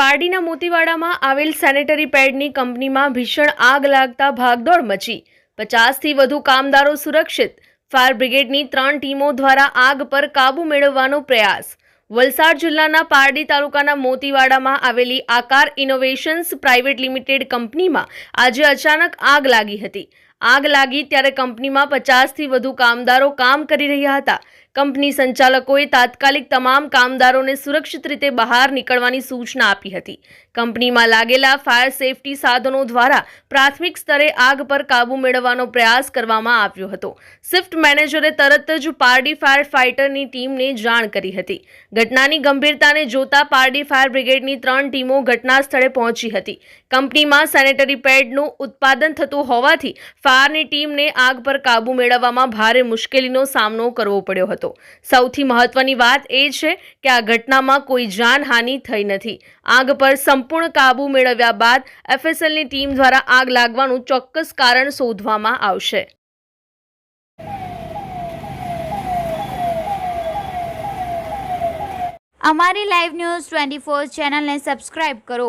પારડીના મોતીવાડામાં આવેલ સેનેટરી પેડની કંપનીમાં ભીષણ આગ લાગતા ભાગદોડ મચી. પચાસથી વધુ કામદારો સુરક્ષિત. ફાયર બ્રિગેડની ત્રણ ટીમો દ્વારા આગ પર કાબૂ મેળવવાનો પ્રયાસ. વલસાડ જિલ્લાના પારડી તાલુકાના મોતીવાડામાં આવેલી આકાર ઇનોવેશન્સ પ્રાઇવેટ લિમિટેડ કંપનીમાં આજે અચાનક આગ લાગી હતી. આગ લાગી ત્યારે કંપનીમાં પચાસથી વધુ કામદારો કામ કરી રહ્યા હતા. કંપની સંચાલકોએ તાત્કાલિક તમામ કામદારોને સુરક્ષિત રીતે બહાર નીકળવાની સૂચના આપી હતી. કંપનીમાં લાગેલા ફાયર સેફટી સાધનો દ્વારા પ્રાથમિક સ્તરે આગ પર કાબૂ મેળવવાનો પ્રયાસ કરવામાં આવ્યો હતો. શિફ્ટ મેનેજરે તરત જ પારડી ફાયર ફાઇટરની ટીમને જાણ કરી હતી. ઘટનાની ગંભીરતાને જોતા પારડી ફાયર બ્રિગેડની ત્રણ ટીમો ઘટના સ્થળે પહોંચી હતી. કંપનીમાં સેનેટરી પેડનું ઉત્પાદન થતું હોવાથી ફાયરની ટીમને આગ પર કાબૂ મેળવવામાં ભારે મુશ્કેલીનો સામનો કરવો પડ્યો હતો. સૌથી મહત્વની વાત એ છે કે આ ઘટનામાં કોઈ જાનહાનિ થઈ નથી. આગ પર સંપૂર્ણ કાબૂ મેળવ્યા બાદ એફએસએલની ટીમ દ્વારા આગ લાગવાનું ચોક્કસ કારણ શોધવામાં આવશે. અમારી લાઈવ ન્યૂઝ ટ્વેન્ટી ફોર ચેનલને સબસ્ક્રાઇબ કરો.